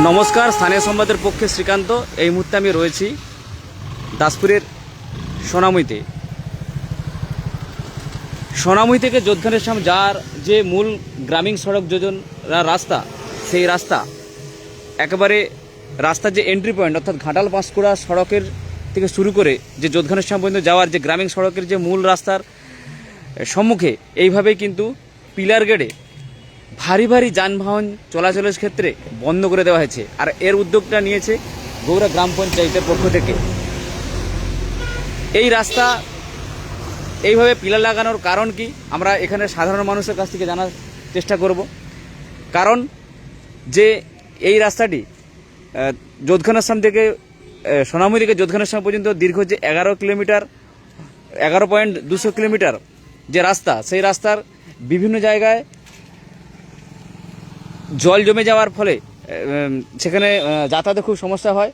নমস্কার, স্থানীয় সংবাদের পক্ষে শ্রীকান্ত। এই মুহূর্তে আমি রয়েছি দাসপুরের সোনামুইতে। সোনামুই থেকে যোধখানের সাম যার যে মূল গ্রামীণ সড়ক যোজন রাস্তা, সেই রাস্তা একেবারে রাস্তার যে এন্ট্রি পয়েন্ট অর্থাৎ ঘাটাল পাঁশকুড়া সড়কের থেকে শুরু করে যে যোধখানের সাম পর্যন্ত যাওয়ার যে গ্রামীণ সড়কের যে মূল রাস্তার সম্মুখে, এইভাবেই কিন্তু পিলার গেড়ে ভারী ভারী যানবাহন চলাচলের ক্ষেত্রে বন্ধ করে দেওয়া হয়েছে। আর এর উদ্যোগটা নিয়েছে গৌড়া গ্রাম পঞ্চায়েতের পক্ষ থেকে। এই রাস্তা এইভাবে পিলার লাগানোর কারণ কি? আমরা এখানে সাধারণ মানুষের কাছ থেকে জানার চেষ্টা করব। কারণ যে এই রাস্তাটি যোধখানাশ্রম থেকে সোনামুই থেকে যোধখানাশ্রম পর্যন্ত দীর্ঘ যে এগারো কিলোমিটার, এগারো পয়েন্ট দুশো কিলোমিটার যে রাস্তা, সেই রাস্তার বিভিন্ন জায়গায় জল জমে যাওয়ার ফলে সেখানে যাতায়াতে খুব সমস্যা হয়।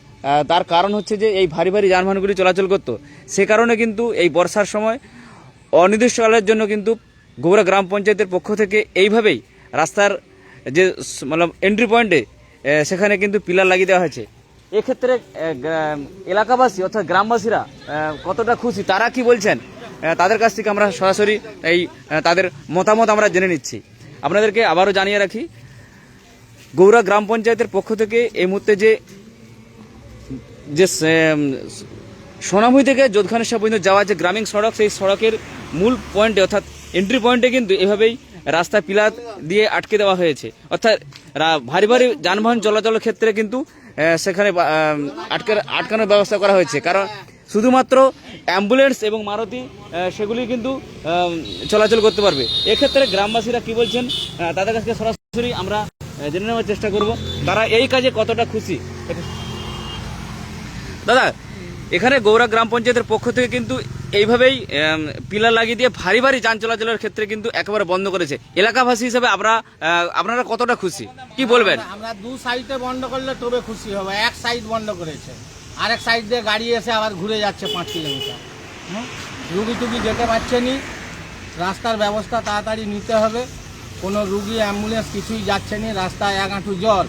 তার কারণ হচ্ছে যে এই ভারী ভারী যানবাহনগুলি চলাচল করতো। সে কারণে কিন্তু এই বর্ষার সময় অনির্দিষ্টকালের জন্য কিন্তু গোবরা গ্রাম পঞ্চায়েতের পক্ষ থেকে এইভাবেই রাস্তার যে মানে এন্ট্রি পয়েন্টে সেখানে কিন্তু পিলার লাগিয়ে দেওয়া হয়েছে। এক্ষেত্রে এলাকাবাসী অর্থাৎ গ্রামবাসীরা কতটা খুশি, তারা কি বলছেন? তাদের কাছ থেকে আমরা সরাসরি এই তাদের মতামত আমরা জেনে নিচ্ছি। আপনাদেরকে আবারও জানিয়ে রাখি গৌড়া গ্রাম পঞ্চায়েতের পক্ষ থেকে এই মুহূর্তে যে যে সোনামুই থেকে যোধখানেশ্বর পর্যন্ত যাওয়া যে গ্রামীণ সড়ক, সেই সড়কের মূল পয়েন্টে অর্থাৎ এন্ট্রি পয়েন্টে কিন্তু এভাবেই রাস্তা পিলার দিয়ে আটকে দেওয়া হয়েছে। অর্থাৎ ভারী ভারী যানবাহন চলাচলের ক্ষেত্রে কিন্তু সেখানে আটকে, আটকানোর ব্যবস্থা করা হয়েছে। কারণ শুধুমাত্র অ্যাম্বুলেন্স এবং মারুতি সেগুলি কিন্তু চলাচল করতে পারবে। এক্ষেত্রে গ্রামবাসীরা কি বলছেন? তাদের কাছে সরাসরি আমরা জেনে নেওয়ার চেষ্টা করব। তারা এই কাজে কতটা খুশি? দাদা, এখানে গৌরা গ্রাম পঞ্চায়েতের পক্ষ থেকে কিন্তু এইভাবেই পিলার লাগিয়ে দিয়ে ভারী ভারী যান চলাচলের ক্ষেত্রে কিন্তু একেবারে বন্ধ করেছে। এলাকাবাসী হিসেবে আমরা আপনারা কতটা খুশি? কি বলবেন? আমরা দু সাইডে বন্ধ করলে তবে খুশি হবে। এক সাইড বন্ধ করেছে। আরেক সাইড দিয়ে গাড়ি এসে আবার ঘুরে যাচ্ছে পাঁচ কিলোমিটার? রুগী টুগি যেতে পারছে নি। রাস্তার ব্যবস্থা তাড়াতাড়ি নিতে হবে। কোনো রুগী অ্যাম্বুলেন্স কিছুই যাচ্ছে না রাস্তায় এক হাঁটু জল।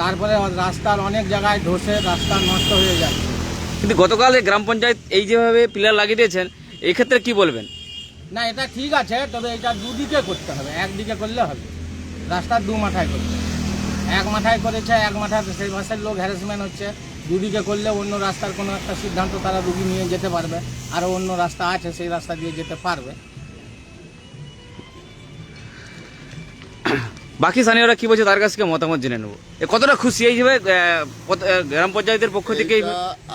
তারপরে রাস্তার অনেক জায়গায় ধসে রাস্তা নষ্ট হয়ে যাচ্ছে কিন্তু গতকাল গ্রাম পঞ্চায়েত এই যেভাবে পিলার লাগিয়ে দিয়েছেন এই ক্ষেত্রে কি বলবেন? না এটা ঠিক আছে তবে এটা দুদিকে করতে হবে একদিকে করলে হবে। রাস্তার দু মাথায় করতে। এক মাথায় করেছে এক মাথায় সেই ভাষার লোক হ্যারাসমেন্ট হচ্ছে। দুদিকে করলে অন্য রাস্তার কোনো একটা সিদ্ধান্ত তারা রুগী নিয়ে যেতে পারবে আরও অন্য রাস্তা আছে সেই রাস্তা দিয়ে যেতে পারবে। বাকি স্থানীয়রা কি বলছে তার কাছ থেকে মতামত জেনে নেব। এ কতটা খুশি? এইভাবে গ্রাম পঞ্চায়েতের পক্ষ থেকে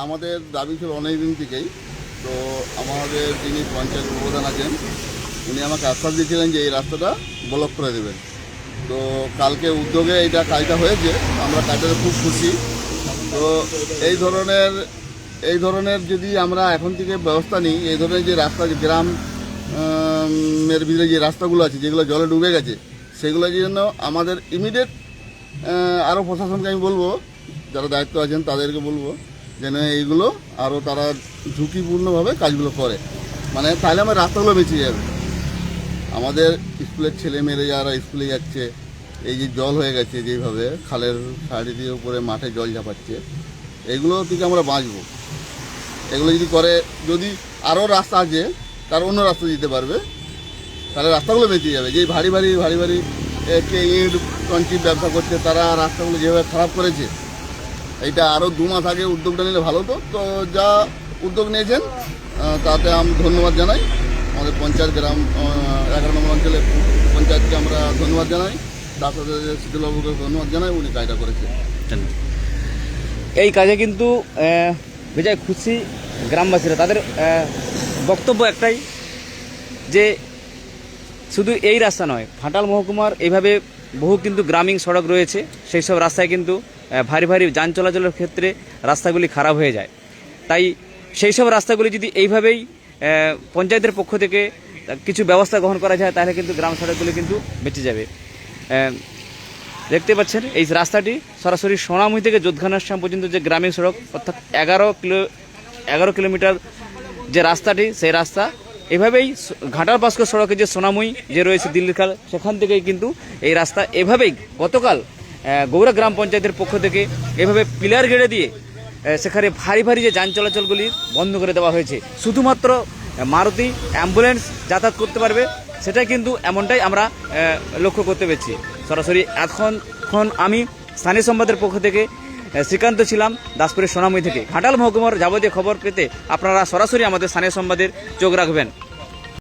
আমাদের দাবি ছিল অনেক দিন থেকেই। তো আমাদের যিনি পঞ্চায়েত প্রধান আছেন উনি আমাকে আশ্বাস দিয়েছিলেন যে এই রাস্তাটা ব্লক করে দেবেন। তো কালকে উদ্যোগে এইটা কাজটা হয়েছে আমরা কাজটাতে খুব খুশি। তো এই ধরনের এই ধরনের যদি আমরা এখন থেকে ব্যবস্থা নিই এই ধরনের যে রাস্তা গ্রাম এর ভিতরে যে রাস্তাগুলো আছে যেগুলো জলে ডুবে গেছে সেগুলো জন্য আমাদের ইমিডিয়েট আরও প্রশাসনকে আমি বলব, যারা দায়িত্ব আছেন তাদেরকে বলব, যেন এইগুলো আরও তারা ঝুঁকিপূর্ণভাবে কাজগুলো করে। মানে তাহলে আমার রাস্তাগুলো বেঁচে যাবে। আমাদের স্কুলের ছেলে মেয়েরা যারা স্কুলে যাচ্ছে, এই যে জল হয়ে গেছে যেভাবে, খালের দিয়ে উপরে মাঠে জল ঝাপাচ্ছে, এগুলো থেকে আমরা বাঁচবো। এগুলো যদি করে, যদি আরও রাস্তা আছে, তার অন্য রাস্তা দিতে পারবে। তাহলে রাস্তাগুলো বেঁচে যাবে। যেই ভারী ভারী ভারী ভারী কে ইট কঞ্চির ব্যবসা করছে, তারা রাস্তাগুলো যেভাবে খারাপ করেছে, এইটা আরও দু মাস আগে উদ্যোগটা নিলে ভালো হতো। তো যা উদ্যোগ নিয়েছেন তাতে আমি ধন্যবাদ জানাই। আমাদের পঞ্চায়েত গ্রাম এগারো নম্বর অঞ্চলের পঞ্চায়েতকে আমরা ধন্যবাদ জানাই। তার সাথে শীতলবাবুকে ধন্যবাদ জানাই, উনি কাজটা করেছে। এই কাজে কিন্তু বেজায় খুশি গ্রামবাসীরা। তাদের বক্তব্য একটাই, যে শুধু এই রাস্তা নয়, ফাটাল মহকুমার এইভাবে বহু কিন্তু গ্রামীণ সড়ক রয়েছে, সেই সব রাস্তায় কিন্তু ভারী ভারী যান চলাচলের ক্ষেত্রে রাস্তাগুলি খারাপ হয়ে যায়। তাই সেই সব রাস্তাগুলি যদি এইভাবেই পঞ্চায়েতের পক্ষ থেকে কিছু ব্যবস্থা গ্রহণ করা যায়, তাহলে কিন্তু গ্রাম সড়কগুলি কিন্তু বেঁচে যাবে। দেখতে পাচ্ছেন, এই রাস্তাটি সরাসরি সোনামুই থেকে যোধখানাশ্রাম পর্যন্ত যে গ্রামীণ সড়ক, অর্থাৎ এগারো কিলো, এগারো কিলোমিটার যে রাস্তাটি, সেই রাস্তা এভাবেই ঘাটাল পাস্ক সড়কে যে সোনামুই যে রয়েছে দিল্লির খাল, সেখান থেকেই কিন্তু এই রাস্তা এভাবেই গতকাল গৌরা গ্রাম পঞ্চায়েতের পক্ষ থেকে এভাবে পিলার গেড়ে দিয়ে সেখানে ভারী ভারী যে যান চলাচলগুলি বন্ধ করে দেওয়া হয়েছে। শুধুমাত্র মারুতি অ্যাম্বুলেন্স যাতায়াত করতে পারবে, সেটাই কিন্তু এমনটাই আমরা লক্ষ্য করতে পেরেছি। সরাসরি এতক্ষণ আমি স্থানীয় সংবাদের পক্ষ থেকে শ্রীকান্ত ছিলাম দাসপুরের সোনামুই থেকে। ঘাটাল মহকুমার যাবতীয় খবর পেতে আপনারা সরাসরি আমাদের স্থানীয় সংবাদের চোখ রাখবেন।